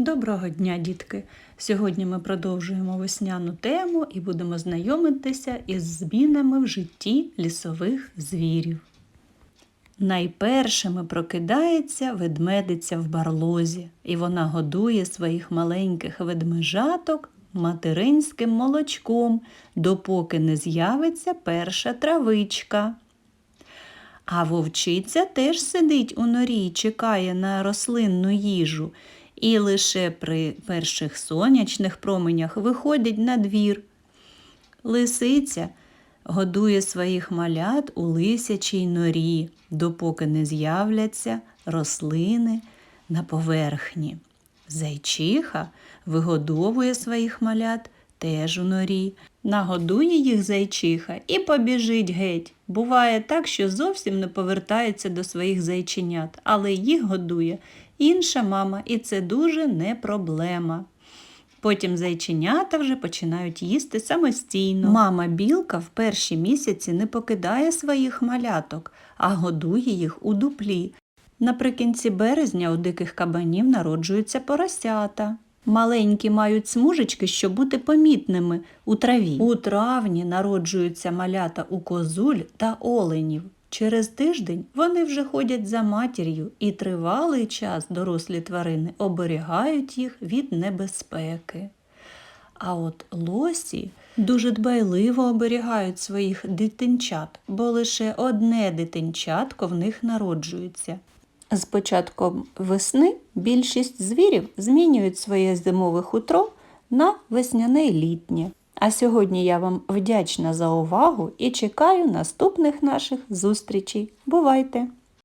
Доброго дня, дітки! Сьогодні ми продовжуємо весняну тему і будемо знайомитися із змінами в житті лісових звірів. Найпершими прокидається ведмедиця в барлозі, і вона годує своїх маленьких ведмежаток материнським молочком, допоки не з'явиться перша травичка. А вовчиця теж сидить у норі і чекає на рослинну їжу, і лише при перших сонячних променях виходить на двір. Лисиця годує своїх малят у лисячій норі, допоки не з'являться рослини на поверхні. Зайчиха вигодовує своїх малят теж у норі. Нагодує їх зайчиха і побіжить геть. Буває так, що зовсім не повертається до своїх зайченят, але їх годує інша мама, і це дуже не проблема. Потім зайченята вже починають їсти самостійно. Мама білка в перші місяці не покидає своїх маляток, а годує їх у дуплі. Наприкінці березня у диких кабанів народжуються поросята. Маленькі мають смужечки, щоб бути помітними у траві. У травні народжуються малята у козуль та оленів. Через тиждень вони вже ходять за матір'ю і тривалий час дорослі тварини оберігають їх від небезпеки. А от лосі дуже дбайливо оберігають своїх дитинчат, бо лише одне дитинчатко в них народжується. З початком весни більшість звірів змінюють своє зимове хутро на весняне і літнє. А сьогодні я вам вдячна за увагу і чекаю наступних наших зустрічей. Бувайте!